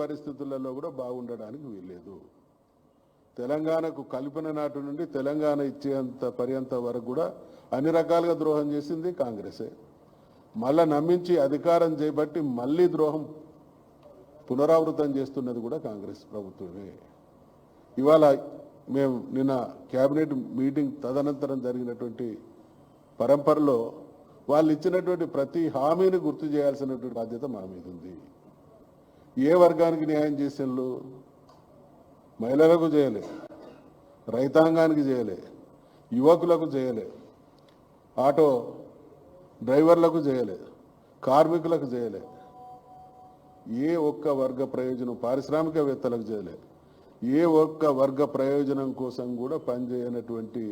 పరిస్థితులలో కూడా బాగుండడానికి వీల్లేదు. తెలంగాణకు కల్పన నాటి నుండి తెలంగాణ ఇచ్చేంత పర్యంత వరకు కూడా అన్ని రకాలుగా ద్రోహం చేసింది కాంగ్రెసే. మళ్ళా నమ్మించి అధికారం చేపట్టి మళ్ళీ ద్రోహం పునరావృతం చేస్తున్నది కూడా కాంగ్రెస్ ప్రభుత్వమే. ఇవాళ మేము నిన్న కేబినెట్ మీటింగ్ తదనంతరం జరిగినటువంటి పరంపరలో వాళ్ళు ఇచ్చినటువంటి ప్రతి హామీని గుర్తు చేయాల్సినటువంటి బాధ్యత మా మీద ఉంది. ఏ వర్గానికి న్యాయం చేసేళ్ళు మహిళలకు చేయలే రైతాంగానికి చేయలే యువకులకు చేయలే ఆటో డ్రైవర్లకు చేయలే కార్మికులకు చేయలే. ఏ ఒక్క వర్గ ప్రయోజనం పారిశ్రామికవేత్తలకు చేయలే. ఏ ఒక్క వర్గ ప్రయోజనం కోసం కూడా పనిచేయనటువంటి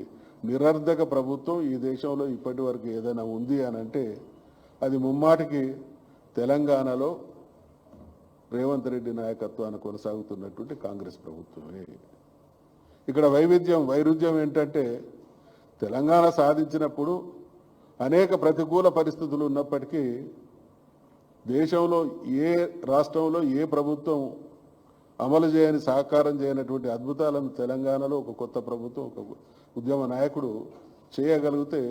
నిరర్ధక ప్రభుత్వం ఈ దేశంలో ఇప్పటి వరకు ఏదైనా ఉంది అని అంటే అది ముమ్మాటికి తెలంగాణలో రేవంత్ రెడ్డి నాయకత్వాన్ని కొనసాగుతున్నటువంటి కాంగ్రెస్ ప్రభుత్వమే. ఇక్కడ వైవిధ్యం వైరుధ్యం ఏంటంటే తెలంగాణ సాధించినప్పుడు అనేక ప్రతికూల పరిస్థితులు ఉన్నప్పటికీ దేశంలో ఏ రాష్ట్రంలో ఏ ప్రభుత్వం అమలు చేయని సహకారం చేయనటువంటి అద్భుతాలను తెలంగాణలో ఒక కొత్త ప్రభుత్వం ఒక ఉద్యమ నాయకుడు చేయగలిగితే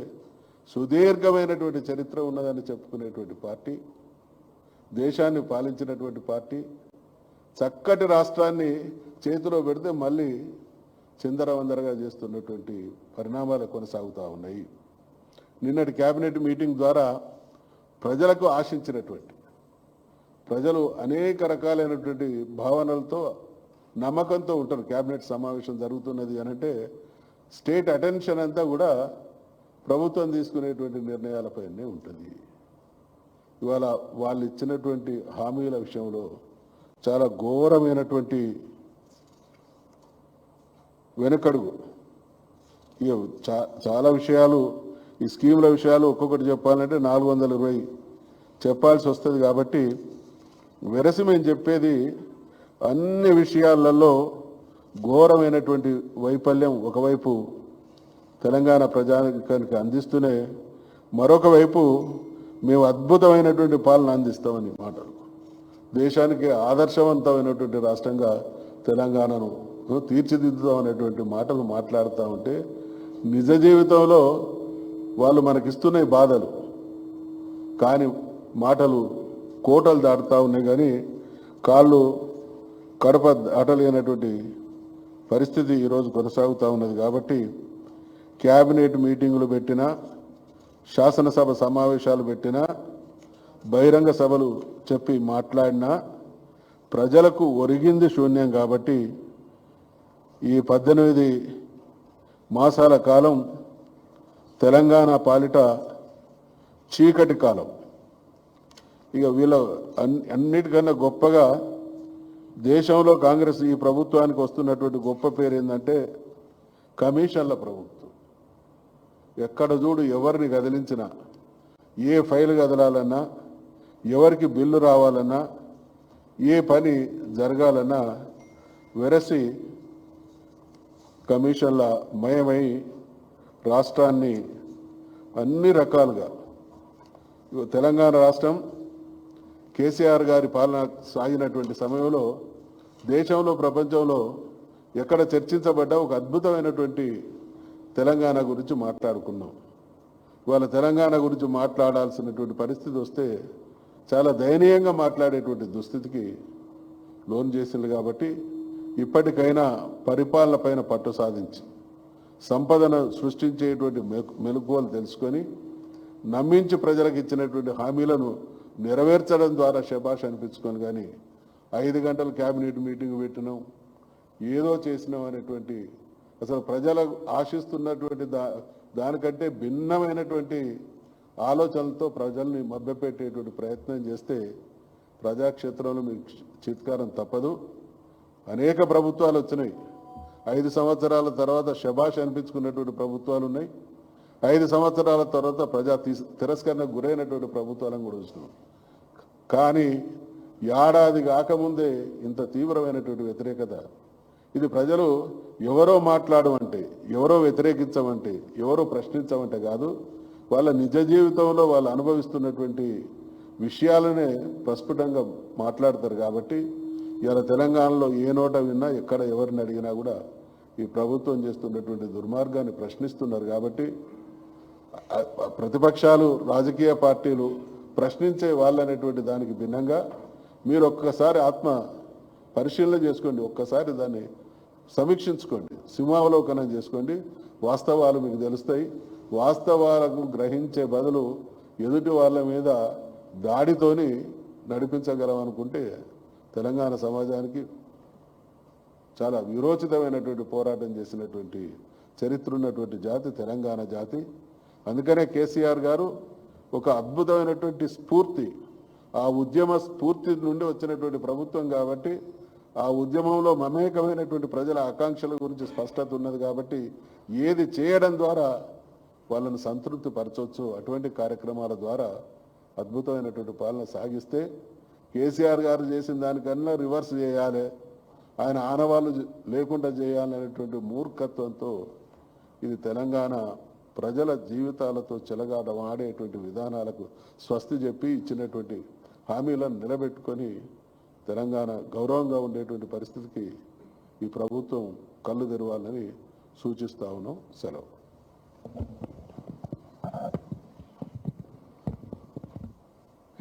సుదీర్ఘమైనటువంటి చరిత్ర ఉన్నదని చెప్పుకునేటువంటి పార్టీ. దేశాన్ని పాలించినటువంటి పార్టీ చక్కటి రాష్ట్రాన్ని చేతిలో పెడితే మళ్ళీ చిందరవందరగా చేస్తున్నటువంటి పరిణామాలు కొనసాగుతూ ఉన్నాయి. నిన్నటి కేబినెట్ మీటింగ్ ద్వారా ప్రజలకు ఆశించినటువంటి ప్రజలు అనేక రకాలైనటువంటి భావనలతో నమ్మకంతో ఉంటారు. కేబినెట్ సమావేశం జరుగుతున్నది అని అంటే స్టేట్ అటెన్షన్ అంతా కూడా ప్రభుత్వం తీసుకునేటువంటి నిర్ణయాలపైనే ఉంటుంది. ఇవాళ వాళ్ళు ఇచ్చినటువంటి హామీల విషయంలో చాలా ఘోరమైనటువంటి వెనకడుగు. ఇక చా- చాలా విషయాలు ఈ స్కీముల విషయాలు ఒక్కొక్కటి చెప్పాలంటే నాలుగు వందల ఇరవై చెప్పాల్సి వస్తుంది కాబట్టి వెరసి మేము చెప్పేది అన్ని విషయాలలో ఘోరమైనటువంటి వైఫల్యం ఒకవైపు తెలంగాణ ప్రజానికానికి అందిస్తూనే మరొక వైపు మేము అద్భుతమైనటువంటి పాలన అందిస్తామని మాటలు. దేశానికి ఆదర్శవంతమైనటువంటి రాష్ట్రంగా తెలంగాణను తీర్చిదిద్దుతాం అనేటువంటి మాటలు మాట్లాడుతూ ఉంటే నిజ జీవితంలో వాళ్ళు మనకిస్తున్నాయి బాధలు. కానీ మాటలు కోటలు దాటుతూ ఉన్నాయి కానీ కాళ్ళు కడప దాటలేనటువంటి పరిస్థితి ఈరోజు కొనసాగుతూ ఉన్నది కాబట్టి క్యాబినెట్ మీటింగులు పెట్టినా శాసనసభ సమావేశాలు పెట్టినా బహిరంగ సభలు చెప్పి మాట్లాడినా ప్రజలకు ఒరిగింది శూన్యం కాబట్టి ఈ పద్దెనిమిది మాసాల కాలం తెలంగాణ పాలిట చీకటి కాలం. ఇక వీళ్ళ అన్- అన్నిటికన్నా గొప్పగా దేశంలో కాంగ్రెస్ ఈ ప్రభుత్వానికి వస్తున్నటువంటి గొప్ప పేరు ఏంటంటే కమిషన్ల ప్రభుత్వం. ఎక్కడ చూడు ఎవరిని కదిలించినా ఏ ఫైల్ కదలాలన్నా ఎవరికి బిల్లు రావాలన్నా ఏ పని జరగాలన్నా వెరసి కమిషన్ల మయమై రాష్ట్రాన్ని అన్ని రకాలుగా తెలంగాణ రాష్ట్రం కేసీఆర్ గారి పాలన సాగినటువంటి సమయంలో దేశంలో ప్రపంచంలో ఎక్కడ చర్చించబడ్డ ఒక అద్భుతమైనటువంటి తెలంగాణ గురించి మాట్లాడుకున్నాం. ఇవాళ తెలంగాణ గురించి మాట్లాడాల్సినటువంటి పరిస్థితి వస్తే చాలా దయనీయంగా మాట్లాడేటువంటి దుస్థితికి లోన్ చేసింది కాబట్టి ఇప్పటికైనా పరిపాలన పైన పట్టు సాధించి సంపదను సృష్టించేటువంటి మె- మెలకువలు తెలుసుకొని నమ్మించి ప్రజలకు ఇచ్చినటువంటి హామీలను నెరవేర్చడం ద్వారా శభాష్ అనిపించుకొని కానీ ఐదు గంటల క్యాబినెట్ మీటింగ్ పెట్టినాం ఏదో చేసినాం అనేటువంటి అసలు ప్రజలు ఆశిస్తున్నటువంటి దా దానికంటే భిన్నమైనటువంటి ఆలోచనలతో ప్రజల్ని మభ్యపెట్టేటువంటి ప్రయత్నం చేస్తే ప్రజాక్షేత్రంలో మీకు చిత్కారం తప్పదు. అనేక ప్రభుత్వాలు వచ్చినాయి. ఐదు సంవత్సరాల తర్వాత శభాష్ అనిపించుకున్నటువంటి ప్రభుత్వాలు ఉన్నాయి. ఐదు సంవత్సరాల తర్వాత ప్రజా తిరస్కరణకు గురైనటువంటి ప్రభుత్వాలను కూడా చూసినాం. కానీ ఏడాది కాకముందే ఇంత తీవ్రమైనటువంటి వ్యతిరేకత ఇది ప్రజలు ఎవరో మాట్లాడమంటే ఎవరో వ్యతిరేకించమంటే ఎవరో ప్రశ్నించమంటే కాదు వాళ్ళ నిజ జీవితంలో వాళ్ళు అనుభవిస్తున్నటువంటి విషయాలనే ప్రస్ఫుటంగా మాట్లాడతారు కాబట్టి ఇలా తెలంగాణలో ఏ నోట విన్నా ఎక్కడ ఎవరిని అడిగినా కూడా ఈ ప్రభుత్వం చేస్తున్నటువంటి దుర్మార్గాన్ని ప్రశ్నిస్తున్నారు కాబట్టి ప్రతిపక్షాలు రాజకీయ పార్టీలు ప్రశ్నించే వాళ్ళు అనేటువంటి దానికి భిన్నంగా మీరు ఒక్కసారి ఆత్మ పరిశీలన చేసుకోండి ఒక్కసారి దాన్ని సమీక్షించుకోండి. సింహావలోకనం చేసుకోండి. వాస్తవాలు మీకు తెలుస్తాయి. వాస్తవాలకు గ్రహించే బదులు ఎదుటి వాళ్ళ మీద దాడితోని నడిపించగలం అనుకుంటే తెలంగాణ సమాజానికి చాలా విరోచితమైనటువంటి పోరాటం చేసినటువంటి చరిత్ర ఉన్నటువంటి జాతి తెలంగాణ జాతి. అందుకనే కేసీఆర్ గారు ఒక అద్భుతమైనటువంటి స్ఫూర్తి ఆ ఉద్యమ స్ఫూర్తి నుండి వచ్చినటువంటి ప్రభుత్వం కాబట్టి ఆ ఉద్యమంలో మమేకమైనటువంటి ప్రజల ఆకాంక్షల గురించి స్పష్టత ఉన్నది కాబట్టి ఏది చేయడం ద్వారా వాళ్ళని సంతృప్తి పరచవచ్చు అటువంటి కార్యక్రమాల ద్వారా అద్భుతమైనటువంటి పాలన సాగిస్తే కేసీఆర్ గారు చేసిన దానికన్నా రివర్స్ చేయాలి ఆయన ఆనవాళ్ళు లేకుండా చేయాలనేటువంటి మూర్ఖత్వంతో ఇది తెలంగాణ ప్రజల జీవితాలతో చెలగాటం ఆడేటువంటి విధానాలకు స్వస్తి చెప్పి ఇచ్చినటువంటి హామీలను నిలబెట్టుకొని తెలంగాణ గౌరవంగా ఉండేటువంటి పరిస్థితికి ఈ ప్రభుత్వం కళ్ళు తెరవాలని సూచిస్తా ఉన్నాం. సెలవు.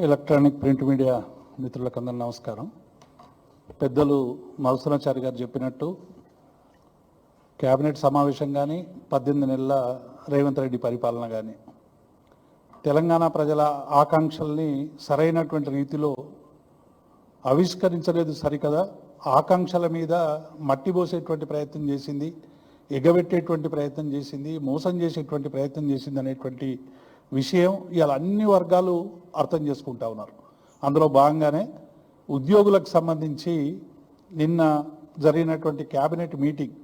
ఎలక్ట్రానిక్ ప్రింట్ మీడియా మిత్రులకు అందరూ నమస్కారం. పెద్దలు మధుసూనాచారి గారు చెప్పినట్టు కేబినెట్ సమావేశం కానీ పద్దెనిమిది నెలల రేవంత్ రెడ్డి పరిపాలన కానీ తెలంగాణ ప్రజల ఆకాంక్షల్ని సరైనటువంటి రీతిలో ఆవిష్కరించలేదు సరికదా. ఆకాంక్షల మీద మట్టి పోసేటువంటి ప్రయత్నం చేసింది ఎగబెట్టేటువంటి ప్రయత్నం చేసింది మోసం చేసేటువంటి ప్రయత్నం చేసింది అనేటువంటి విషయం ఇవాళ అన్ని వర్గాలు అర్థం చేసుకుంటా ఉన్నారు. అందులో భాగంగానే ఉద్యోగులకు సంబంధించి నిన్న జరిగినటువంటి క్యాబినెట్ మీటింగ్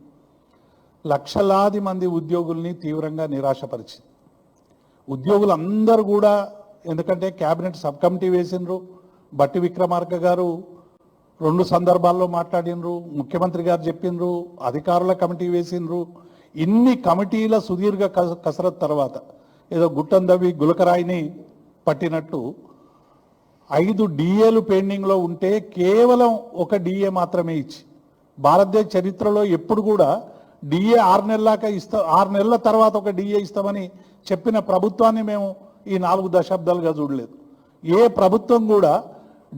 లక్షలాది మంది ఉద్యోగుల్ని తీవ్రంగా నిరాశపరిచింది. ఉద్యోగులందరూ కూడా ఎందుకంటే క్యాబినెట్ సబ్ కమిటీ వేసిండ్రు బట్టి విక్రమార్క గారు రెండు సందర్భాల్లో మాట్లాడినరు ముఖ్యమంత్రి గారు చెప్పిండ్రు అధికారుల కమిటీ వేసిండ్రు ఇన్ని కమిటీల సుదీర్ఘ కస- కసరత్ తర్వాత ఏదో గుట్టందవి గులకరాయిని పట్టినట్టు ఐదు డిఏలు పెండింగ్లో ఉంటే కేవలం ఒక డిఏ మాత్రమే ఇచ్చి భారతదేశ చరిత్రలో ఎప్పుడు కూడా డిఏ ఆరు నెలలాక ఇస్తా ఆరు నెలల తర్వాత ఒక డిఏ ఇస్తామని చెప్పిన ప్రభుత్వాన్ని మేము ఈ నాలుగు దశాబ్దాలుగా చూడలేదు. ఏ ప్రభుత్వం కూడా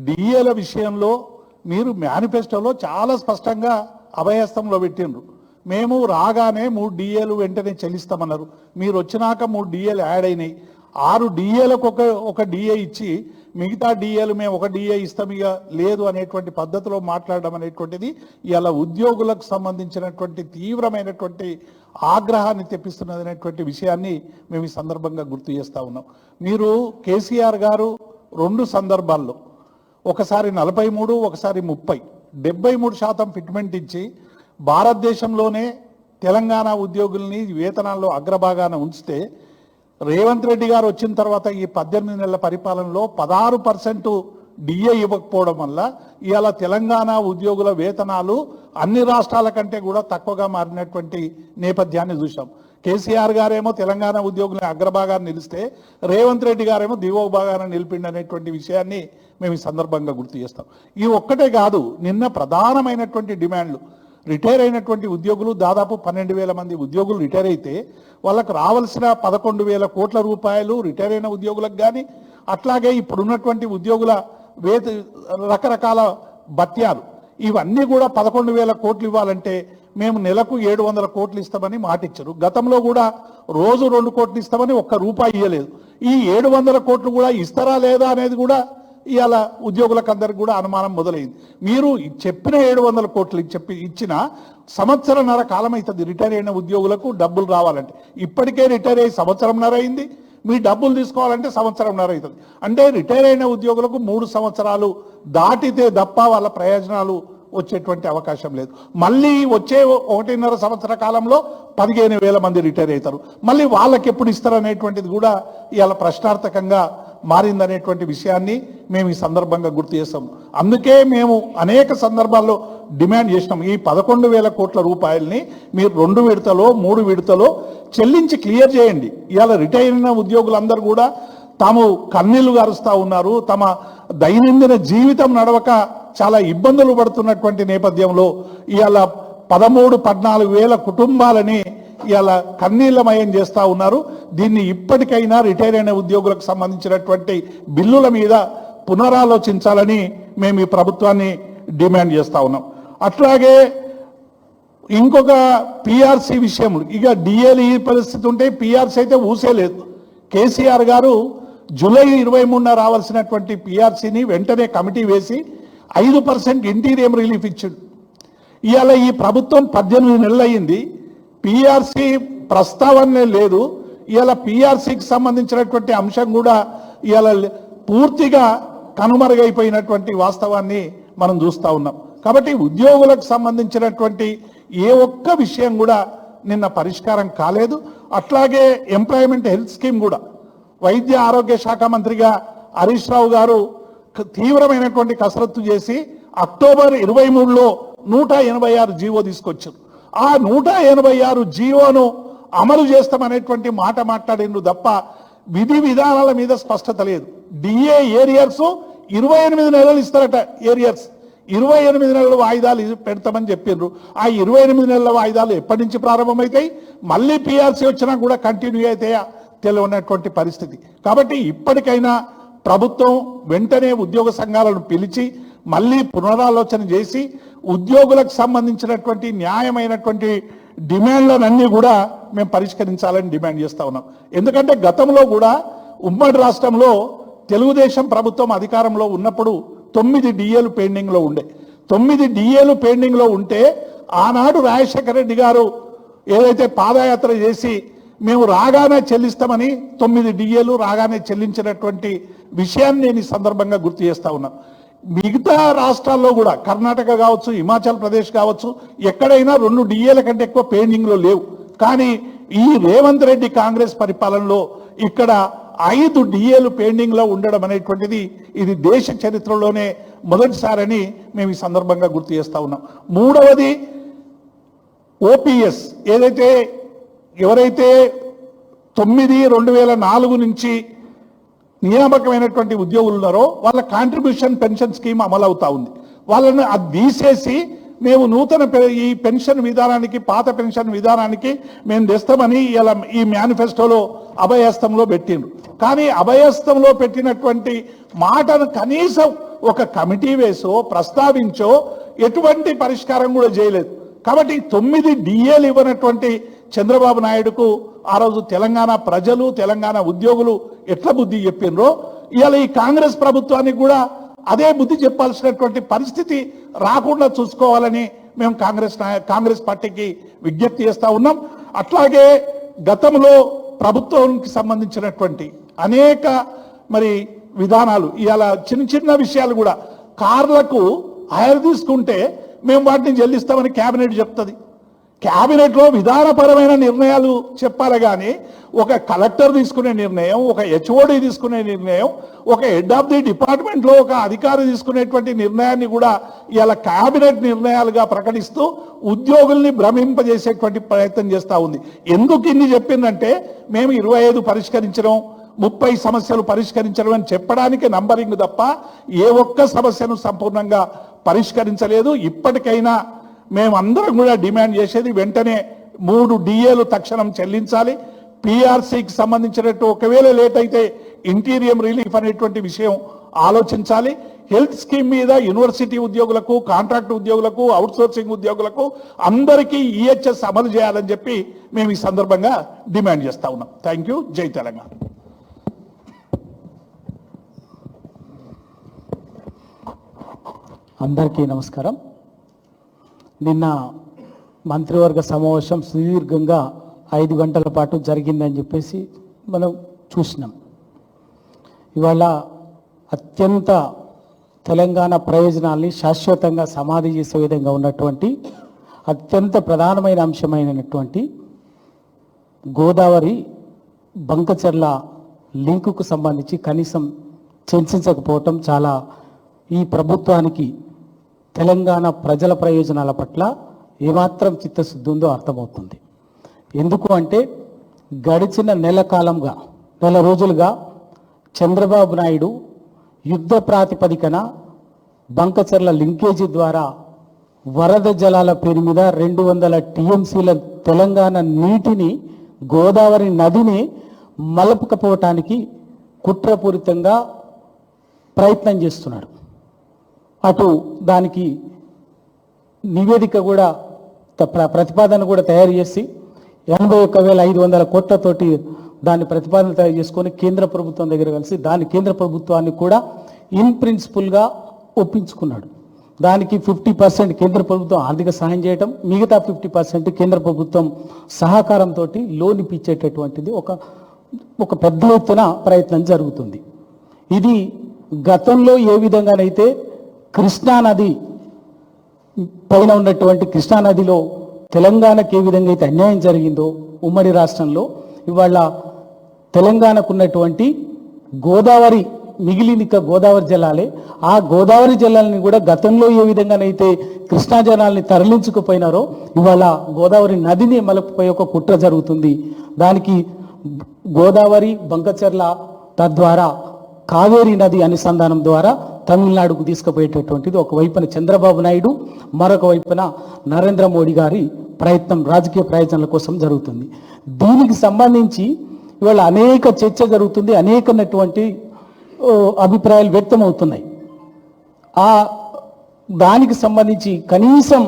డిఏల విషయంలో మీరు మేనిఫెస్టోలో చాలా స్పష్టంగా అభయస్థంలో పెట్టిండ్రు. మేము రాగానే మూడు డిఏలు వెంటనే చెల్లిస్తామన్నారు. మీరు వచ్చినాక మూడు డిఏలు యాడ్ అయినాయి. ఆరు డిఏలకు ఒక ఒక డిఏ ఇచ్చి మిగతా డిఏలు మేము ఒక డిఏ ఇస్తాం ఇక లేదు అనేటువంటి పద్ధతిలో మాట్లాడడం అనేటువంటిది ఇలా ఉద్యోగులకు సంబంధించినటువంటి తీవ్రమైనటువంటి ఆగ్రహాన్ని తెప్పిస్తున్నది అనేటువంటి విషయాన్ని మేము ఈ సందర్భంగా గుర్తు చేస్తా ఉన్నాం. మీరు కేసీఆర్ గారు రెండు సందర్భాల్లో ఒకసారి నలభై మూడు ఒకసారి ముప్పై. డెబ్బై మూడు శాతం ఫిట్మెంట్ ఇచ్చి భారతదేశంలోనే తెలంగాణ ఉద్యోగుల్ని వేతనాల్లో అగ్రభాగాన ఉంచితే రేవంత్ రెడ్డి గారు వచ్చిన తర్వాత ఈ పద్దెనిమిది నెలల పరిపాలనలో పదహారు పర్సెంట్ డిఏ ఇవ్వకపోవడం వల్ల ఇవాళ తెలంగాణ ఉద్యోగుల వేతనాలు అన్ని రాష్ట్రాల కంటే కూడా తక్కువగా మారినటువంటి నేపథ్యాన్ని చూసాం కేసీఆర్ గారేమో తెలంగాణ ఉద్యోగుల అగ్రభాగాన్ని నిలిస్తే రేవంత్ రెడ్డి గారేమో దిగువ భాగాన్ని నిలిపిండనేటువంటి విషయాన్ని మేము ఈ సందర్భంగా గుర్తు చేస్తాం. ఈ ఒక్కటే కాదు నిన్న ప్రధానమైనటువంటి డిమాండ్లు రిటైర్ అయినటువంటి ఉద్యోగులు దాదాపు పన్నెండు వేల మంది ఉద్యోగులు రిటైర్ అయితే వాళ్ళకు రావాల్సిన పదకొండు వేల కోట్ల రూపాయలు రిటైర్ అయిన ఉద్యోగులకు కానీ అట్లాగే ఇప్పుడున్నటువంటి ఉద్యోగుల వేత రకరకాల భత్యాలు ఇవన్నీ కూడా పదకొండు వేల కోట్లు ఇవ్వాలంటే మేము నెలకు ఏడు వందల కోట్లు ఇస్తామని మాటిచ్చారు గతంలో కూడా రోజు రెండు కోట్లు ఇస్తామని ఒక్క రూపాయి ఇవ్వలేదు ఈ ఏడు వందల కోట్లు కూడా ఇస్తారా లేదా అనేది కూడా ఇవాళ ఉద్యోగులకు అందరికి కూడా అనుమానం మొదలైంది. మీరు చెప్పిన ఏడు వందల కోట్లు చెప్పి ఇచ్చిన సంవత్సరంన్నర కాలం అవుతుంది రిటైర్ అయిన ఉద్యోగులకు డబ్బులు రావాలంటే. ఇప్పటికే రిటైర్ అయ్యి సంవత్సరంన్నర అయింది. మీ డబ్బులు తీసుకోవాలంటే సంవత్సరంన్నర అవుతుంది. అంటే రిటైర్ అయిన ఉద్యోగులకు మూడు సంవత్సరాలు దాటితే తప్ప వాళ్ళ ప్రయోజనాలు వచ్చేటువంటి అవకాశం లేదు. మళ్ళీ వచ్చే ఒకటిన్నర సంవత్సర కాలంలో పదిహేను వేల మంది రిటైర్ అవుతారు. మళ్ళీ వాళ్ళకి ఎప్పుడు ఇస్తారు అనేటువంటిది కూడా ఇవాళ ప్రశ్నార్థకంగా మారిందనేటువంటి విషయాన్ని మేము ఈ సందర్భంగా గుర్తు చేస్తాం. అందుకే మేము అనేక సందర్భాల్లో డిమాండ్ చేసినాం. ఈ పదకొండు వేల కోట్ల రూపాయలని మీరు రెండు విడతలో మూడు విడతలో చెల్లించి క్లియర్ చేయండి. ఇవాళ రిటైర్ అయిన ఉద్యోగులందరూ కూడా తాము కన్నీళ్ళు గారుస్తూ ఉన్నారు. తమ దైనందిన జీవితం నడవక చాలా ఇబ్బందులు పడుతున్నటువంటి నేపథ్యంలో ఇవాళ పదమూడు పద్నాలుగు వేల కుటుంబాలని ఇలా కన్నీళ్ళమయం చేస్తా ఉన్నారు. దీన్ని ఇప్పటికైనా రిటైర్ అయిన ఉద్యోగులకు సంబంధించినటువంటి బిల్లుల మీద పునరాలోచించాలని మేము ఈ ప్రభుత్వాన్ని డిమాండ్ చేస్తా ఉన్నాం. అట్లాగే ఇంకొక పిఆర్సీ విషయం ఇక డిఏలు ఈ పరిస్థితి ఉంటే పిఆర్సీ అయితే ఊసేలేదు కేసీఆర్ గారు జూలై ఇరవై మూడున రావాల్సినటువంటి పిఆర్సీని వెంటనే కమిటీ వేసి ఐదు పర్సెంట్ ఇంటీరియం రిలీఫ్ ఇచ్చిండు. ఇవాళ ఈ ప్రభుత్వం పద్దెనిమిది నెలలు అయింది పిఆర్సీ ప్రస్తావనే లేదు. ఇవాళ పిఆర్సీకి సంబంధించినటువంటి అంశం కూడా ఇవాళ పూర్తిగా కనుమరుగైపోయినటువంటి వాస్తవాన్ని మనం చూస్తా ఉన్నాం. కాబట్టి ఉద్యోగులకు సంబంధించినటువంటి ఏ ఒక్క విషయం కూడా నిన్న పరిష్కారం కాలేదు. అట్లాగే ఎంప్లాయ్మెంట్ హెల్త్ స్కీమ్ కూడా. వైద్య ఆరోగ్య శాఖ మంత్రిగా హరీష్ రావు గారు తీవ్రమైనటువంటి కసరత్తు చేసి అక్టోబర్ ఇరవై మూడులో నూట ఎనభై ఆరు జీవో తీసుకొచ్చారు. ఆ నూట ఎనభై ఆరు జీవోను అమలు చేస్తామనేటువంటి మాట మాట్లాడిండ్రు తప్ప విధి విధానాల మీద స్పష్టత లేదు. డిఏ ఏరియర్స్ ఇరవై ఎనిమిది నెలలు ఇస్తారట ఏరియర్స్. ఇరవై ఎనిమిది నెలల వాయిదాలు పెడతామని చెప్పిండ్రు. ఆ ఇరవై ఎనిమిది నెలల వాయిదాలు ఎప్పటి నుంచి ప్రారంభమవుతాయి మళ్ళీ పిఆర్సీ వచ్చినా కూడా కంటిన్యూ అవుతాయా తెలియనటువంటి పరిస్థితి. కాబట్టి ఇప్పటికైనా ప్రభుత్వం వెంటనే ఉద్యోగ సంఘాలను పిలిచి మళ్ళీ పునరాలోచన చేసి ఉద్యోగులకు సంబంధించినటువంటి న్యాయమైనటువంటి డిమాండ్లనన్నీ కూడా మేము పరిష్కరించాలని డిమాండ్ చేస్తా ఉన్నాం. ఎందుకంటే గతంలో కూడా ఉమ్మడి రాష్ట్రంలో తెలుగుదేశం ప్రభుత్వం అధికారంలో ఉన్నప్పుడు తొమ్మిది డిఏలు పెండింగ్లో ఉండే. తొమ్మిది డిఏలు పెండింగ్లో ఉంటే ఆనాడు రాజశేఖర రెడ్డి గారు ఏదైతే పాదయాత్ర చేసి మేము రాగానే చెల్లిస్తామని తొమ్మిది డిఏలు రాగానే చెల్లించినటువంటి విషయాన్ని నేను ఈ సందర్భంగా గుర్తు చేస్తా ఉన్నాను మిగతా రాష్ట్రాల్లో కూడా కర్ణాటక కావచ్చు హిమాచల్ ప్రదేశ్ కావచ్చు ఎక్కడైనా రెండు డిఏల కంటే ఎక్కువ పెండింగ్లో లేవు. కానీ ఈ రేవంత్ రెడ్డి కాంగ్రెస్ పరిపాలనలో ఇక్కడ ఐదు డిఏలు పెయిండింగ్లో ఉండడం అనేటువంటిది ఇది దేశ చరిత్రలోనే మొదటిసారని మేము ఈ సందర్భంగా గుర్తు చేస్తా ఉన్నాం. మూడవది ఓపీఎస్ ఏదైతే ఎవరైతే తొమ్మిది రెండు వేల నాలుగు నుంచి నియామకమైనటువంటి ఉద్యోగులు ఉన్నారో వాళ్ళ కాంట్రిబ్యూషన్ పెన్షన్ స్కీమ్ అమలు అవుతా ఉంది. వాళ్ళని అది తీసేసి మేము నూతన పె- ఈ పెన్షన్ విధానానికి పాత పెన్షన్ విధానానికి మేము తెస్తామని ఇలా ఈ మేనిఫెస్టోలో అభయస్తంలో పెట్టిండ్రు. కానీ అభయస్తంలో పెట్టినటువంటి మాటను కనీసం ఒక కమిటీ వేసో ప్రస్తావించో ఎటువంటి పరిష్కారం కూడా చేయలేదు. కాబట్టి తొమ్మిది డిఏలు ఇవ్వనటువంటి చంద్రబాబు నాయుడుకు ఆ రోజు తెలంగాణ ప్రజలు తెలంగాణ ఉద్యోగులు ఎట్ల బుద్ధి చెప్పిండ్రో ఇవాళ ఈ కాంగ్రెస్ ప్రభుత్వానికి కూడా అదే బుద్ధి చెప్పాల్సినటువంటి పరిస్థితి రాకుండా చూసుకోవాలని మేము కాంగ్రెస్ కాంగ్రెస్ పార్టీకి విజ్ఞప్తి చేస్తూ ఉన్నాం. అట్లాగే గతంలో ప్రభుత్వానికి సంబంధించినటువంటి అనేక మరి విధానాలు ఇవాళ చిన్న చిన్న విషయాలు కూడా కార్లకు హైర్ తీసుకుంటే మేము వాటిని చెల్లిస్తామని కేబినెట్ చెప్తుంది. క్యాబినెట్లో విధానపరమైన నిర్ణయాలు చెప్పాలి కానీ ఒక కలెక్టర్ తీసుకునే నిర్ణయం ఒక హెచ్ఓడి తీసుకునే నిర్ణయం ఒక హెడ్ ఆఫ్ ది డిపార్ట్మెంట్లో ఒక అధికారి తీసుకునేటువంటి నిర్ణయాన్ని కూడా ఇలా క్యాబినెట్ నిర్ణయాలుగా ప్రకటిస్తూ ఉద్యోగుల్ని భ్రమింపజేసేటువంటి ప్రయత్నం చేస్తూ ఉంది. ఎందుకు ఇన్ని చెప్పిందంటే మేము ఇరవై ఐదు పరిష్కరించడం ముప్పై సమస్యలు పరిష్కరించడం అని చెప్పడానికి నంబరింగ్ తప్ప ఏ ఒక్క సమస్యను సంపూర్ణంగా పరిష్కరించలేదు. ఇప్పటికైనా మేమందరం కూడా డిమాండ్ చేసేది వెంటనే మూడు డిఏలు తక్షణం చెల్లించాలి. పిఆర్సీకి సంబంధించినట్టు ఒకవేళ లేట్ అయితే ఇంటీరియం రిలీఫ్ అనేటువంటి విషయం ఆలోచించాలి. హెల్త్ స్కీమ్ మీద యూనివర్సిటీ ఉద్యోగులకు కాంట్రాక్ట్ ఉద్యోగులకు అవుట్సోర్సింగ్ ఉద్యోగులకు అందరికీ ఈహెచ్ఎస్ అమలు చేయాలని చెప్పి మేము ఈ సందర్భంగా డిమాండ్ చేస్తా ఉన్నాం. థ్యాంక్ యూ జై తెలంగాణ. అందరికీ నమస్కారం. నిన్న మంత్రివర్గ సమావేశం సుదీర్ఘంగా ఐదు గంటల పాటు జరిగిందని చెప్పేసి మనం చూసినాం. ఇవాళ అత్యంత తెలంగాణ ప్రయోజనాల్ని శాశ్వతంగా సమాధి చేసే విధంగా ఉన్నటువంటి అత్యంత ప్రధానమైన అంశమైనటువంటి గోదావరి బంకచర్ల లింకుకు సంబంధించి కనీసం చర్చించకపోవటం చాలా ఈ ప్రభుత్వానికి తెలంగాణ ప్రజల ప్రయోజనాల పట్ల ఏమాత్రం చిత్తశుద్ధి ఉందో అర్థమవుతుంది. ఎందుకు అంటే గడిచిన నెల కాలంగా నెల రోజులుగా చంద్రబాబు నాయుడు యుద్ధ ప్రాతిపదికన బంకచర్ల లింకేజీ ద్వారా వరద జలాల పేరు మీద రెండు వందల టీఎంసీల తెలంగాణ నీటిని గోదావరి నదిని మలపకపోవటానికి కుట్రపూరితంగా ప్రయత్నం చేస్తున్నాడు. అటు దానికి నివేదిక కూడా త- ప్ర- ప్రతిపాదన కూడా తయారు చేసి ఎనభై ఒక్క వేల ఐదు వందల కోట్లతోటి దాన్ని ప్రతిపాదన తయారు చేసుకొని కేంద్ర ప్రభుత్వం దగ్గర కలిసి దాని కేంద్ర ప్రభుత్వాన్ని కూడా ఇన్ ప్రిన్సిపుల్గా ఒప్పించుకున్నాడు. దానికి ఫిఫ్టీ పర్సెంట్ కేంద్ర ప్రభుత్వం ఆర్థిక సహాయం చేయటం మిగతా ఫిఫ్టీ పర్సెంట్ కేంద్ర ప్రభుత్వం సహకారంతో లోన్ ఇప్పించేటటువంటిది ఒక ఒక పెద్ద ఎత్తున ప్రయత్నం జరుగుతుంది. ఇది గతంలో ఏ విధంగానైతే కృష్ణా నది పైన ఉన్నటువంటి కృష్ణానదిలో తెలంగాణకు ఏ విధంగా అయితే అన్యాయం జరిగిందో ఉమ్మడి రాష్ట్రంలో ఇవాళ తెలంగాణకు ఉన్నటువంటి గోదావరి మిగిలినిక గోదావరి జలాలే. ఆ గోదావరి జలాలని కూడా గతంలో ఏ విధంగానైతే కృష్ణా జలాల్ని తరలించుకుపోయినారో ఇవాళ గోదావరి నదిని మలపై ఒక కుట్ర జరుగుతుంది. దానికి గోదావరి బంకచర్ల తద్వారా కావేరీ నది అనుసంధానం ద్వారా తమిళనాడుకు తీసుకుపోయేటటువంటిది ఒక వైపున చంద్రబాబు నాయుడు మరొక వైపున నరేంద్ర మోడీ గారి ప్రయత్నం రాజకీయ ప్రయోజనాల కోసం జరుగుతుంది. దీనికి సంబంధించి ఇవాళ అనేక చర్చ జరుగుతుంది అనేకమైనటువంటి అభిప్రాయాలు వ్యక్తమవుతున్నాయి. ఆ దానికి సంబంధించి కనీసం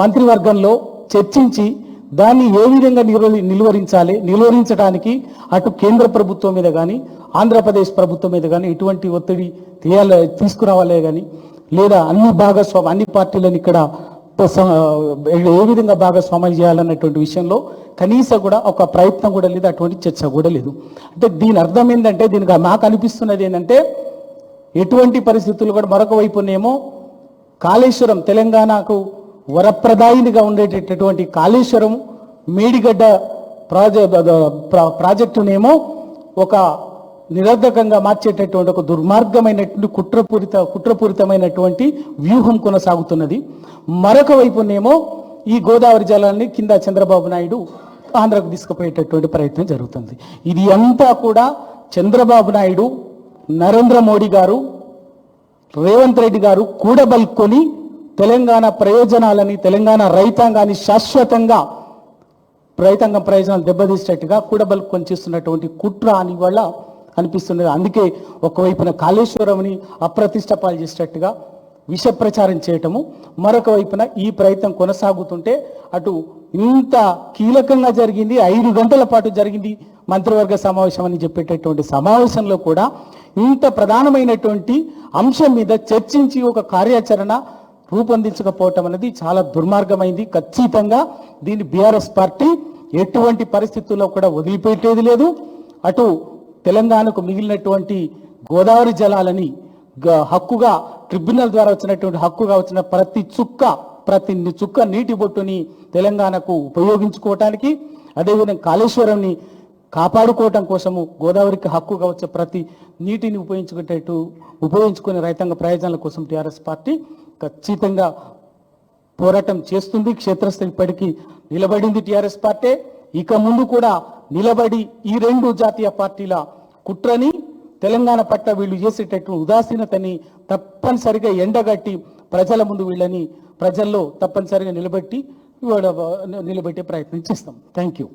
మంత్రివర్గంలో చర్చించి దాన్ని ఏ విధంగా నిర్వ- నిలువరించాలి? నిలువరించడానికి అటు కేంద్ర ప్రభుత్వం మీద కానీ ఆంధ్రప్రదేశ్ ప్రభుత్వం మీద కానీ ఎటువంటి ఒత్తిడి తీయాలి తీసుకురావాలే కానీ లేదా అన్ని భాగస్వామి అన్ని పార్టీలను ఇక్కడ ఏ విధంగా భాగస్వామ్యం చేయాలన్నటువంటి విషయంలో కనీసం కూడా ఒక ప్రయత్నం కూడా లేదు అటువంటి చర్చ కూడా లేదు. అంటే దీని అర్థం ఏంటంటే దీనికి నాకు అనిపిస్తున్నది ఏంటంటే ఎటువంటి పరిస్థితులు కూడా మరొక వైపునేమో కాళేశ్వరం తెలంగాణకు వరప్రదాయినిగా ఉండేటటువంటి కాళేశ్వరం మేడిగడ్డ ప్రాజె ప్రాజెక్టునేమో ఒక నిరర్ధకంగా మార్చేటటువంటి ఒక దుర్మార్గమైనటువంటి కుట్రపూరిత కుట్రపూరితమైనటువంటి వ్యూహం కొనసాగుతున్నది. మరొక వైపునేమో ఈ గోదావరి జలాన్ని కింద చంద్రబాబు నాయుడు ఆంధ్రకు తీసుకుపోయేటటువంటి ప్రయత్నం జరుగుతుంది. ఇది అంతా కూడా చంద్రబాబు నాయుడు నరేంద్ర మోడీ గారు రేవంత్ రెడ్డి గారు కూడబల్కొని తెలంగాణ ప్రయోజనాలని తెలంగాణ రైతాంగాన్ని శాశ్వతంగా రైతాంగం ప్రయోజనాలు దెబ్బతీసేట్టుగా కూడబలుకొని చేస్తున్నటువంటి కుట్ర అని వల్ల అనిపిస్తున్నది అందుకే ఒకవైపున కాళేశ్వరంని అప్రతిష్ట పాలు చేసేటట్టుగా విష ప్రచారం చేయటము మరొక వైపున ఈ ప్రయత్నం కొనసాగుతుంటే అటు ఇంత కీలకంగా జరిగింది ఐదు గంటల పాటు జరిగింది మంత్రివర్గ సమావేశం అని చెప్పేటటువంటి సమావేశంలో కూడా ఇంత ప్రధానమైనటువంటి అంశం మీద చర్చించి ఒక కార్యాచరణ రూపొందించకపోవటం అనేది చాలా దుర్మార్గమైంది. ఖచ్చితంగా దీన్ని బీఆర్ఎస్ పార్టీ ఎటువంటి పరిస్థితుల్లో కూడా వదిలిపెట్టేది లేదు. అటు తెలంగాణకు మిగిలినటువంటి గోదావరి జలాలని గ- హక్కుగా ట్రిబ్యునల్ ద్వారా వచ్చినటువంటి హక్కుగా వచ్చిన ప్రతి చుక్క ప్రతి చుక్క నీటి బొట్టుని తెలంగాణకు ఉపయోగించుకోవటానికి అదేవిధంగా కాళేశ్వరంని కాపాడుకోవటం కోసము గోదావరికి హక్కుగా వచ్చే ప్రతి నీటిని ఉపయోగించుకునేటట్టు ఉపయోగించుకునే రైతాంగ ప్రయోజనాల కోసం టీఆర్ఎస్ పార్టీ ఖచ్చితంగా పోరాటం చేస్తుంది. క్షేత్రస్థాయి ఇప్పటికీ నిలబడింది టీఆర్ఎస్ పార్టీ. ఇక ముందు కూడా నిలబడి ఈ రెండు జాతీయ పార్టీల కుట్రని తెలంగాణ పట్ల వీళ్ళు చేసేటట్టు ఉదాసీనతని తప్పనిసరిగా ఎండగట్టి ప్రజల ముందు వీళ్ళని ప్రజల్లో తప్పనిసరిగా నిలబెట్టి నిలబెట్టే ప్రయత్నం చేస్తాం. Thank you